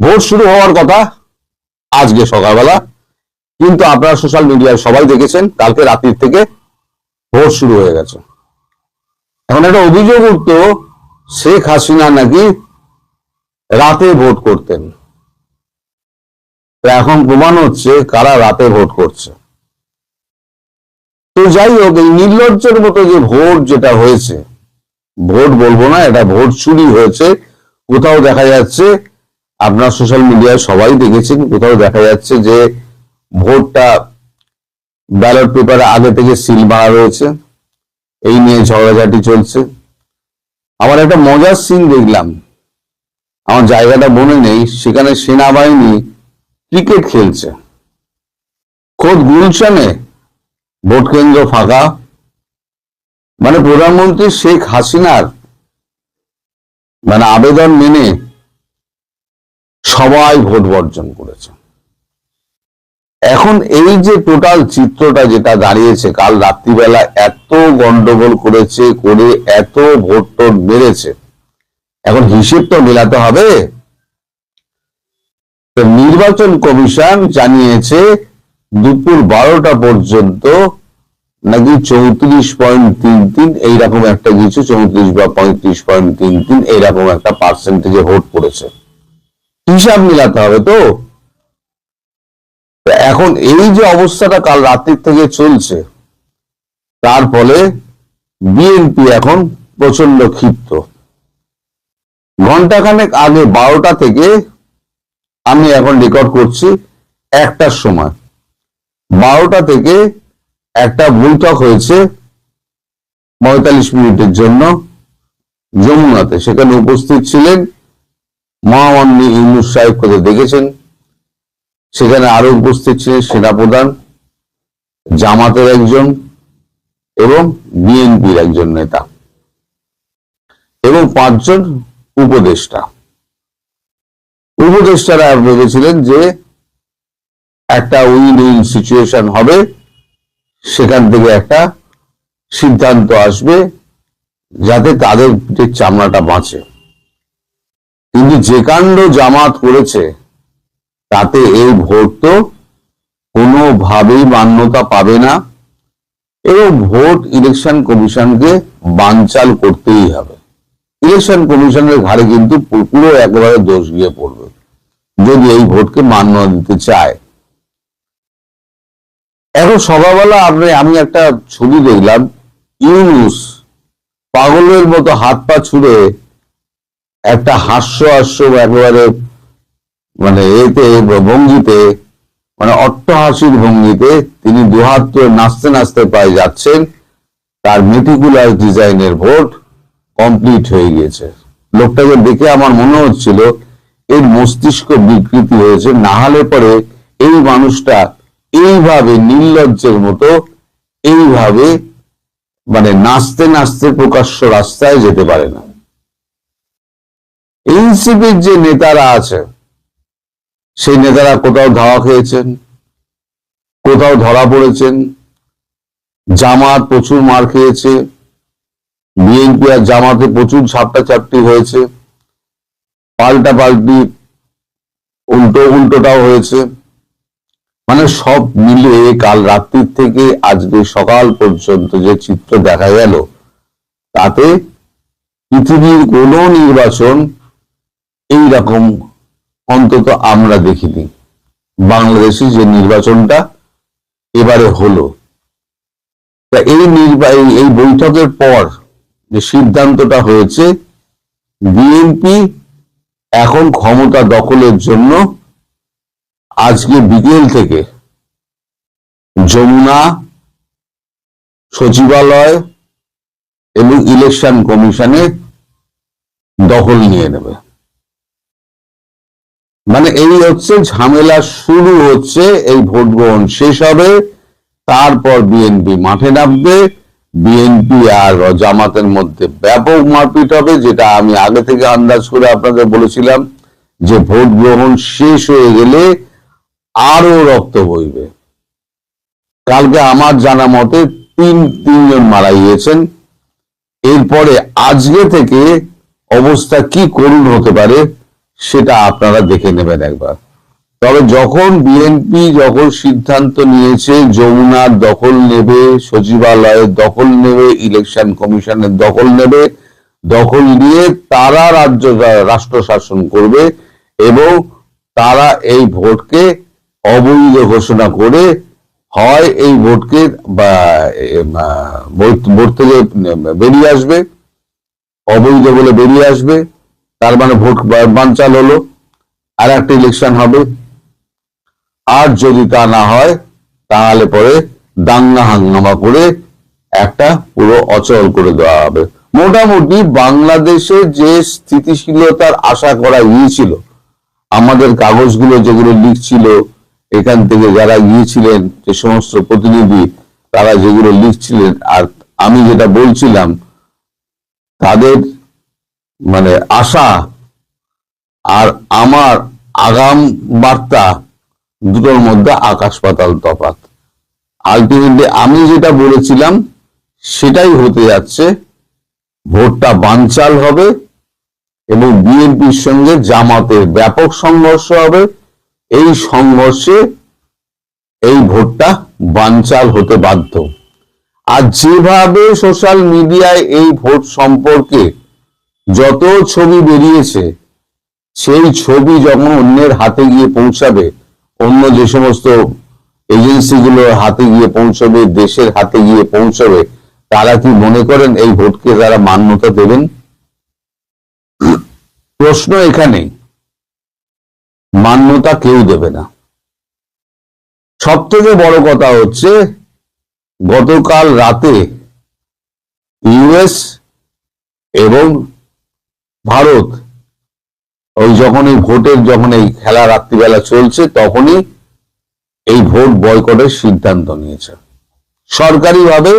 Vote শুরু হওয়ার কথা আজকে সকালবেলা। কিন্তু আপনারা সোশ্যাল মিডিয়ায় সবাই দেখেছেন, কালকে রাত্রির থেকে ভোট শুরু হয়ে গেছে। এখন একটা অভিযোগ উঠতো, শেখ হাসিনা নাকি রাতে ভোট করতেন। এখন প্রমাণ হচ্ছে কারা রাতে ভোট করছে। তো যাই হোক, এই নির্লজ্জের মতো যে ভোট যেটা হয়েছে, ভোট বলব না, এটা ভোট চুরি হয়েছে, কোথাও দেখা যাচ্ছে আপনার সোশ্যাল মিডিয়ায় সবাই দেখেছেন, কোথাও দেখা যাচ্ছে যে ভোটটা ব্যালট পেপারে আগে থেকে সিল মারা রয়েছে। এই নিয়ে ঝগড়াঝাটি চলছে। আমার একটা মজার সিন দেখলাম। আমার জায়গাটা মনে নেই, সেখানে সেনাবাহিনী ক্রিকেট খেলছে। খোদ গুলশানে ভোট কেন্দ্র ফাঁকা। মানে প্রধানমন্ত্রী শেখ হাসিনার মানে আবেদন মেনে সবাই ভোট বর্জন করেছে। এখন এই যে টোটাল চিত্রটা যেটা দাঁড়িয়েছে, কাল রাত্রিবেলা এত গন্ডগোল করেছে, করে এত ভোট টোট মেরেছে, এখন হিসেব তো মেলাতে হবে। নির্বাচন কমিশন জানিয়েছে, দুপুর বারোটা পর্যন্ত নাকি চৌত্রিশ পয়েন্ট তিন তিন এইরকম একটা কিছু চৌত্রিশ বা পঁয়ত্রিশ পয়েন্ট তিন তিন এইরকম একটা পার্সেন্টেজে ভোট পড়েছে। হিসাব মিলাতে হবে তো? এখন এই যে অবস্থাটা কাল রাত্রির থেকে চলছে, তার ফলে বিএনপি এখন প্রচণ্ড ক্ষিপ্ত। ঘন্টাখানেক আগে বারোটা থেকে আমি এখন রেকর্ড করছি একটার সময়। বারোটা থেকে একটা বৈঠক হয়েছে পঁয়তাল্লিশ মিনিটের জন্য যমুনাতে। সেখানে উপস্থিত ছিলেন মহামান্নী ইউনুস সাহেব কোথায় দেখেছেন। সেখানে আরও উপস্থিত ছিলেন সেনাপ্রধান, জামাতের একজন এবং বিএনপির একজন নেতা এবং পাঁচজন উপদেষ্টা। উপদেষ্টারা ভেবেছিলেন যে একটা উইন উইন সিচুয়েশন হবে, সেখান থেকে একটা সিদ্ধান্ত আসবে যাতে তাদের চামড়াটা বাঁচে। কিন্তু যে কাণ্ড জামাত করেছে, তাতে এই ভোট তো কোনোভাবেই মান্যতা পাবে না। এবং ভোট ইলেকশন কমিশনকে বানচাল করতেই হবে। ইলেকশন কমিশনের ঘাড়ে কিন্তু পুরো একেবারে দোষ গিয়ে পড়বে, যদি এই ভোটকে মান্যতা দিতে চায়। এখন সকালবেলা আপনি, আমি একটা ছবি দেখলাম, ইউনুস পাগলের মতো হাত পা ছুড়ে একটা হাস্য হাস্য একেবারে মানে এতে, ভঙ্গিতে মানে অট্টহাসির ভঙ্গিতে তিনি দুহাত নাচতে নাচতে পায়ে যাচ্ছেন। তার মেটিকুলার ডিজাইনের ভোট কমপ্লিট হয়ে গিয়েছে। লোকটাকে দেখে আমার মনে হচ্ছিল, এর মস্তিষ্ক বিকৃতি হয়েছে। না হলে পরে এই মানুষটা এইভাবে নির্লজ্জের মতো এইভাবে মানে নাচতে নাচতে প্রকাশ্য রাস্তায় যেতে পারে না। এনসিপির যে নেতারা আছে, সেই নেতারা কোথাও ধাওয়া খেয়েছেন, কোথাও ধরা পড়েছেন, জামাত প্রচুর মার খেয়েছে, বিএনপি আর জামাতে প্রচুর ছাপটা চাপটি হয়েছে পাল্টা পাল্টি উল্টো উল্টোটাও হয়েছে। মানে সব মিলে কাল রাত্রির থেকে আজকে সকাল পর্যন্ত যে চিত্র দেখা গেল, তাতে পৃথিবীর কোন নির্বাচন এই রকম অন্তত আমরা দেখিনি। বাংলাদেশে যে নির্বাচনটা এবারে হলো। তা এই, এই- বৈঠকের পর যে সিদ্ধান্তটা হয়েছে, বিএনপি এখন ক্ষমতা দখলের জন্য আজকে বিকেল থেকে যমুনা সচিবালয় এবং ইলেকশন কমিশনে দখল নিয়ে নেবে। মানে এই হচ্ছে ঝামেলা শুরু হচ্ছে, এই ভোট গ্রহণ শেষ হবে, তারপর বিএনপি মাঠে নামবে বিএনপি আর জামাতের মধ্যে ব্যাপক মারপিট হবে, যেটা আমি আগে থেকে আন্দাজ করে আপনাদের বলেছিলাম, যে ভোট গ্রহণ শেষ হয়ে গেলে আরও রক্ত বইবে। কালকে আমার জানা মতে তিন, তিনজন মারা গিয়েছেন। এরপরে আজকে থেকে অবস্থা কি করুণ হতে পারে সেটা আপনারা দেখে নেবেন একবার। তবে যখন বিএনপি যখন সিদ্ধান্ত নিয়েছে যমুনার দখল নেবে সচিবালয়ের দখল নেবে ইলেকশন কমিশনের দখল নেবে, দখল নিয়ে তারা রাজ্য, রাষ্ট্র শাসন করবে এবং তারা এই ভোটকে অবৈধ ঘোষণা করে হয় এই ভোটকে বা ভোট থেকে বেরিয়ে আসবে, অবৈধ বলে বেরিয়ে আসবে। তার মানে ভোট বানচাল হলো। আর একটা ইলেকশন হবে। আর যদি তা না হয়, তাহলে পরে দাঙ্গা হাঙ্গামা করে একটা পুরো অচল করে দেওয়া হবে। মোটামুটি বাংলাদেশে যে স্থিতিশীলতার আশা করা গিয়েছিল, আমাদের কাগজগুলো যেগুলো লিখছিল, এখান থেকে যারা গিয়েছিলেন, যে সমস্ত প্রতিনিধি, তারা যেগুলো লিখছিলেন, আর আমি যেটা বলছিলাম, তাদের মানে আশা আর আমার আগাম বার্তা দুটোর মধ্যে আকাশ পাতাল তফাৎ। আলটিমেটলি আমি যেটা বলেছিলাম, সেটাই হতে যাচ্ছে, ভোটটা বানচাল হবে এবং বিএনপির সঙ্গে জামাতের ব্যাপক সংঘর্ষ হবে। এই সংঘর্ষে এই ভোটটা বানচাল হতে বাধ্য। আর যেভাবে সোশ্যাল মিডিয়ায় এই ভোট সম্পর্কে যত ছবি বেরিয়েছে, সেই ছবি যখন অন্যের হাতে গিয়ে পৌঁছাবে, অন্য যে সমস্ত এজেন্সিগুলোর হাতে গিয়ে পৌঁছবে, দেশের হাতে গিয়ে পৌঁছবে, তারা কি মনে করেন এই ভোটকে তারা মান্যতা দেবেন? প্রশ্ন এখানেই। মান্যতা কেউ দেবে না। সব থেকে বড় কথা হচ্ছে, গতকাল রাতে ইউএস এবং ভারত, ওই যখন এই ভোটের যখন এই খেলা রাত্রিবেলা চলছে, তখনই এই ভোট বয়কটের সিদ্ধান্ত নিয়েছে। সরকারিভাবে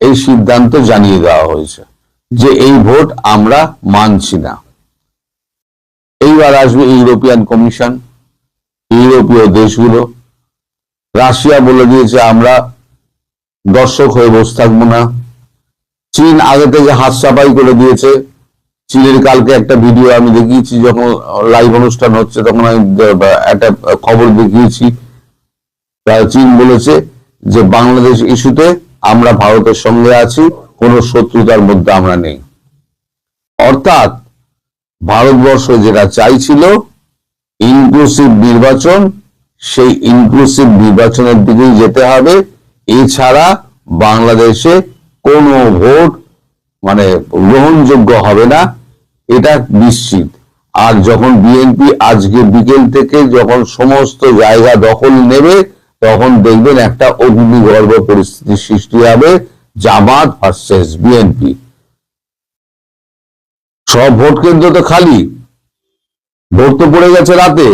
এই সিদ্ধান্ত জানিয়ে দেওয়া হয়েছে যে এই ভোট আমরা মানছি না। এইবার আসবে ইউরোপিয়ান কমিশন, ইউরোপীয় দেশগুলো। রাশিয়া বলে দিয়েছে, আমরা দর্শক হয়ে বসে থাকব না। চীন আগে থেকে হাত সাফাই করে দিয়েছে। চীনের কালকে একটা ভিডিও আমি দেখিয়েছি, যখন লাইভ অনুষ্ঠান হচ্ছে, তখন আমি একটা খবর দেখিয়েছি। চীন বলেছে যে, বাংলাদেশ ইস্যুতে আমরা ভারতের সঙ্গে আছি, কোনো শত্রুতার মধ্যে আমরা নেই। অর্থাৎ, ভারতবর্ষ যেটা চাইছিল ইনক্লুসিভ নির্বাচন, সেই ইনক্লুসিভ নির্বাচনের দিকেই যেতে হবে। এছাড়া, বাংলাদেশে কোনো ভোট মানে গ্রহণযোগ্য হবে না। এটা নিশ্চিত। আর যখন বিএনপি আজকে বিকেল থেকে যখন সমস্ত জায়গা দখল নেবে, তখন দেখবেন একটা অগ্নিগর্ভ পরিস্থিতি সৃষ্টি হবে, জামাত ভার্সেস বিএনপি। সব ভোট কেন্দ্র তো খালি। ভোট তো পড়ে গেছে রাতে।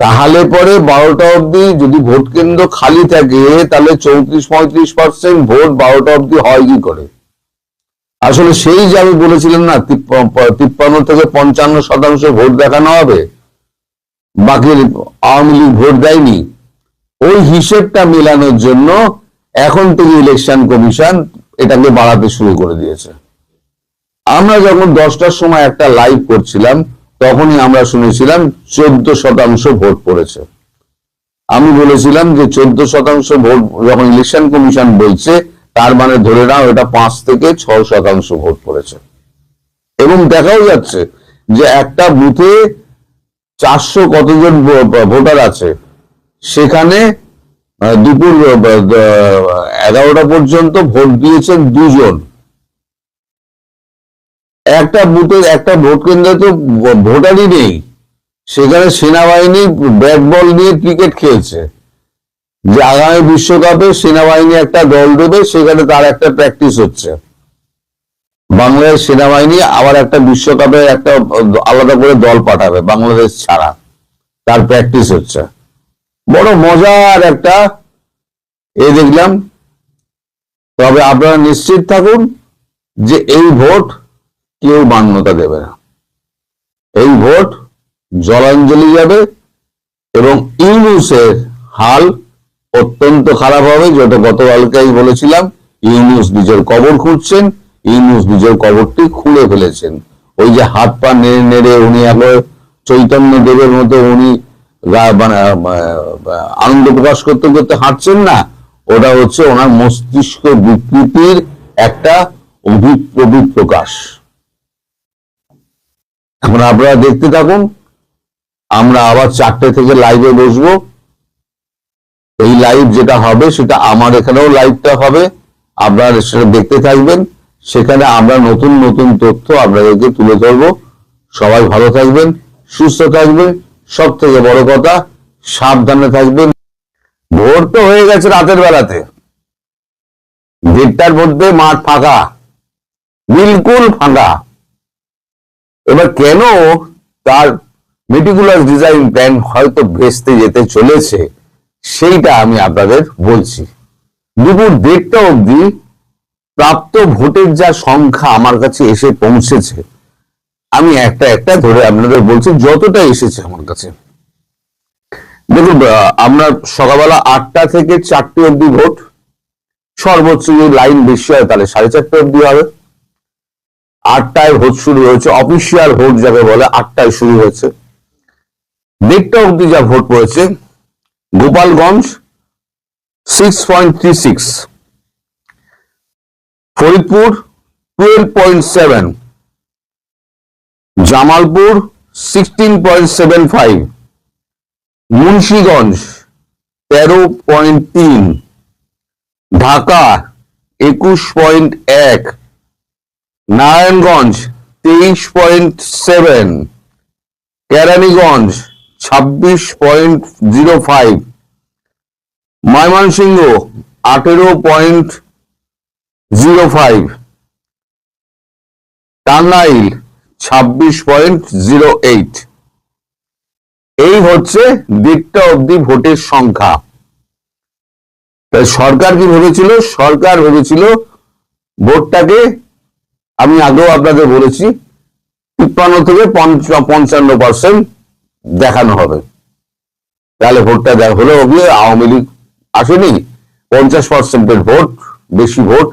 তাহলে পরে বারোটা অবধি যদি ভোট কেন্দ্র খালি থাকে, তাহলে চৌত্রিশ পঁয়ত্রিশ পার্সেন্ট ভোট বারোটা অবধি হয় কি করে? আসলে সেই যে আমি বলেছিলাম না তিপ্পান্ন থেকে পঞ্চান্ন শতাংশ ভোট দেখানো হবে, বাকি আওয়ামী লীগ ভোট দেয়নি, ওই হিসেবটা মেলানোর জন্য এখন থেকে ইলেকশন কমিশন এটাকে বাড়াতে শুরু করে দিয়েছে। আমরা যখন দশটার সময় একটা লাইভ করছিলাম, তখনই আমরা শুনেছিলাম চোদ্দ শতাংশ ভোট পড়েছে। আমি বলেছিলাম যে চোদ্দ শতাংশ ভোট যখন ইলেকশন কমিশন বলছে তার মানে ধরে নাও এটা পাঁচ থেকে ছ শতাংশ ভোট পড়েছে। এবং দেখাও যাচ্ছে যে একটা বুথে চারশো কতজন ভোটার আছে, সেখানে দুপুর এগারোটা পর্যন্ত ভোট দিয়েছেন দুজন। একটা বুথে, একটা ভোট কেন্দ্রে তো ভোটারই নেই, সেখানে সেনাবাহিনী ব্যাট বল নিয়ে ক্রিকেট খেলছে। যে আগামী বিশ্বকাপে সেনাবাহিনী একটা দল দেবে, সেখানে তার একটা প্র্যাকটিস হচ্ছে। বাংলাদেশ সেনাবাহিনী আবার একটা বিশ্বকাপে একটা আলাদা করে দল পাঠাবে, বাংলাদেশ ছাড়া। তার প্র্যাকটিস হচ্ছে। বড় মজার একটা এ দেখলাম। তবে আপনারা নিশ্চিত থাকুন যে এই ভোট কেউ মান্যতা দেবে না। এই ভোট জলাঞ্জলি যাবে এবং ইউনুসের হাল অত্যন্ত খারাপ হবে, যেটা আমি বলেছিলাম, ইউনুস নিজের কবর খুঁজছেন ইউনুস নিজের কবরটি খুলে ফেলেছেন। ওই যে হাত পা নেড়ে নেড়ে উনি একবার চৈতন্য দেবের মতো উনি মানে আনন্দ প্রকাশ করতে করতে হাঁটছেন না, ওটা হচ্ছে ওনার মস্তিষ্ক বিকৃতির একটা অভিপ্রবি, প্রকাশ। এখন আপনারা দেখতে থাকুন, আমরা আবার চারটে থেকে লাইভে বসবো। এই লাইভ যেটা হবে, সেটা আমার এখানেও লাইভটা হবে। আপনারা সেটা দেখতে থাকবেন। সেখানে আমরা নতুন নতুন তথ্য আপনাদেরকে তুলে ধরবো। সবাই ভালো থাকবেন, সুস্থ থাকবেন। সব থেকে বড় কথা, সাবধানে থাকবেন। ভোর তো হয়ে গেছে রাতের বেলাতে। দেড়টার মধ্যে মাঠ ফাঁকা। বিলকুল ফাঁকা। এবার কেন তার মেটিকুলার ডিজাইন প্ল্যান হয়তো ভেস্তে যেতে চলেছে? সেইটা আমি আপনাদের বলছি। দুপুর দেড়টা অবধি প্রাপ্ত ভোটের যা সংখ্যা আমার কাছে এসে পৌঁছেছে, আমি একটা একটা ধরে আপনাদের বলছি, যতটা এসেছে আমার কাছে। দেখুন আমরা সকালবেলা আটটা থেকে চারটে অবধি ভোট, সর্বোচ্চ যদি লাইন বেশি হয় তাহলে সাড়ে চারটে অবধি হবে। আটটায় ভোট শুরু হয়েছে, অফিসিয়াল ভোট যাকে বলে আটটায় শুরু হয়েছে। দেড়টা অবধি যা ভোট পড়েছে Gopalganj six point three six Faridpur twelve point seven Jamalpur sixteen point seven five Munshiganj তেরো পয়েন্ট তিন, ঢাকা একুশ পয়েন্ট এক, নারায়ণগঞ্জ তেইশ পয়েন্ট সেভেন কেরানীগঞ্জ ছাব্বিশ পয়েন্ট জিরো ফাইভ। ময়মনসিংহ আঠেরো পয়েন্ট জিরো ফাইভ। টাঙ্গাইল ছাব্বিশ পয়েন্ট এই হচ্ছে দেড়টা অবধি ভোটের সংখ্যা। সরকার কি ভেবেছিল? সরকার ভেবেছিল ভোটটাকে, আমি আগেও আপনাদের বলেছি, তিপ্পান্ন থেকে পঞ্চান্ন পার্সেন্ট দেখানো হবে। তাহলে ভোটটা দেখা হলো গিয়ে আওয়ামী লীগ আসেনি, পঞ্চাশ পার্সেন্টের ভোট, বেশি ভোট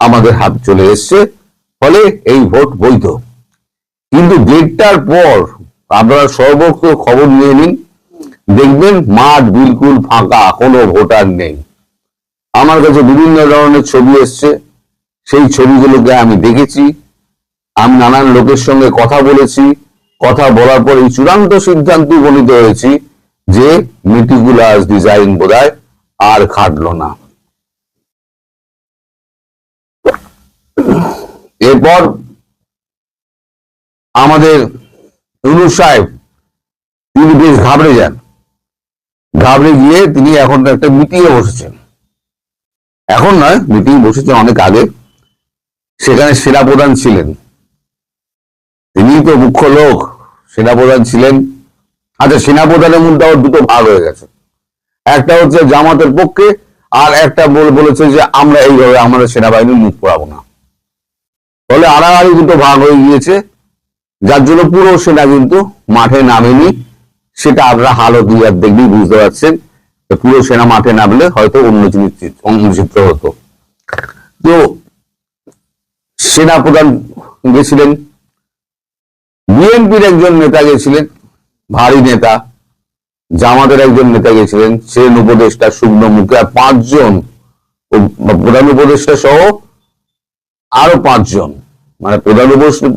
আমাদের হাত চলে এসছে, ফলে এই ভোট বৈধ। কিন্তু দেড়টার পর আপনারা সর্বত্র খবর নিয়ে নিন, দেখবেন মাঠ বিলকুল ফাঁকা কোনো ভোটার নেই। আমার কাছে বিভিন্ন ধরনের ছবি এসছে, সেই ছবিগুলোকে আমি দেখেছি, আমি নানান লোকের সঙ্গে কথা বলেছি কথা বলার পর এই চূড়ান্ত সিদ্ধান্ত উপনীত হয়েছি যে মেটিকুলাস ডিজাইন বোধহয় আর খাটলো না। এরপর আমাদের রুনু সাহেব, তিনি বেশ ঘাবড়ে যান। ঘাবড়ে গিয়ে তিনি এখন একটা মিটিং এ বসেছেন। এখন নয় মিটিং বসেছেন অনেক আগে। সেখানে সেরা প্রধান ছিলেন। তিনি মুখ্য লোক সেনাপ্রধান ছিলেন। আচ্ছা সেনাপ্রধানের মধ্যে আবার দুটো ভাগ হয়ে গেছে। একটা হচ্ছে জামাতের পক্ষে, আর একটা বল- বলেছে যে আমরা এইভাবে আমাদের সেনাবাহিনীর মুখ পড়াবো না। ফলে আড়াআড়ি দুটো ভাগ হয়ে গিয়েছে। যার জন্য পুরো সেনা কিন্তু মাঠে নামেনি। সেটা আপনারা হালত ইয়ার দেখলেই বুঝতে পারছেন পুরো সেনা মাঠে নামলে হয়তো অন্য জিনিস অন্য হতো। তো সেনা প্রধান গেছিলেন। বিএনপির একজন নেতা গেছিলেন, ভারী নেতা, জামাতের একজন নেতা গেছিলেন, সেন উপদেষ্টা শুকনো মুখে, আর পাঁচজন প্রধান উপদেষ্টা সহ আরও পাঁচজন মানে প্রধান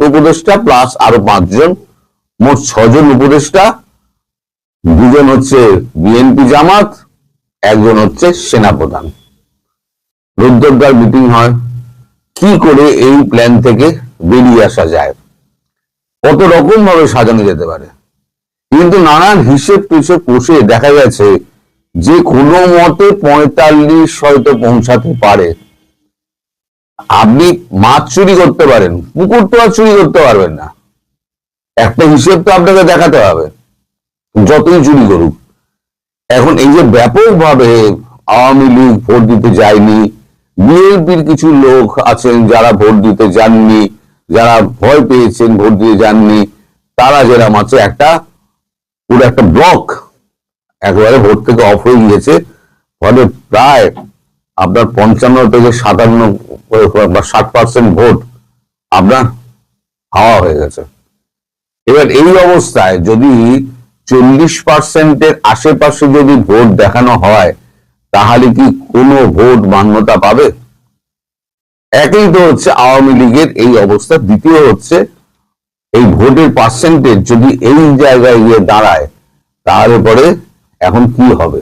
উপদেষ্টা প্লাস আরও পাঁচজন, মোট ছজন উপদেষ্টা, দুজন হচ্ছে বিএনপি জামাত, একজন হচ্ছে সেনাপ্রধান। রুদ্রদ্বার মিটিং হয়। কি করে এই প্ল্যান থেকে বেরিয়ে আসা যায়? কত রকম ভাবে সাজানো যেতে পারে। কিন্তু নানান হিসেব টিসেব কষে দেখা গেছে যে কোনো মতে পঁয়তাল্লিশ হয়তো পৌঁছাতে পারে। আপনি মাছ চুরি করতে পারেন, পুকুর তো আর চুরি করতে পারবেন না। একটা হিসেব তো আপনাকে দেখাতে হবে, যতই চুরি করুক। এখন এই যে ব্যাপকভাবে আওয়ামী লীগ ভোট দিতে যায়নি, বিএনপির কিছু লোক আছেন যারা ভোট দিতে যাননি যারা ভয় পেয়েছেন, ভোট দিয়ে যাননি, তারা যেরকম আছে একটা, পুরো একটা ব্লক একেবারে ভোট থেকে অফ হয়ে গিয়েছে। ফলে প্রায় আপনার পঞ্চান্ন থেকে সাতান্ন বা ষাট পার্সেন্ট ভোট আপনার হাওয়া হয়ে গেছে। এবার এই অবস্থায় যদি চল্লিশ পার্সেন্টের আশেপাশে যদি ভোট দেখানো হয়, তাহলে কি কোনো ভোট মান্যতা পাবে? একই তো হচ্ছে আওয়ামী লীগের এই অবস্থা। দ্বিতীয় হচ্ছে, এই ভোটের পার্সেন্টেজ যদি এই জায়গায় গিয়ে দাঁড়ায়, তাহলে পরে এখন কি হবে?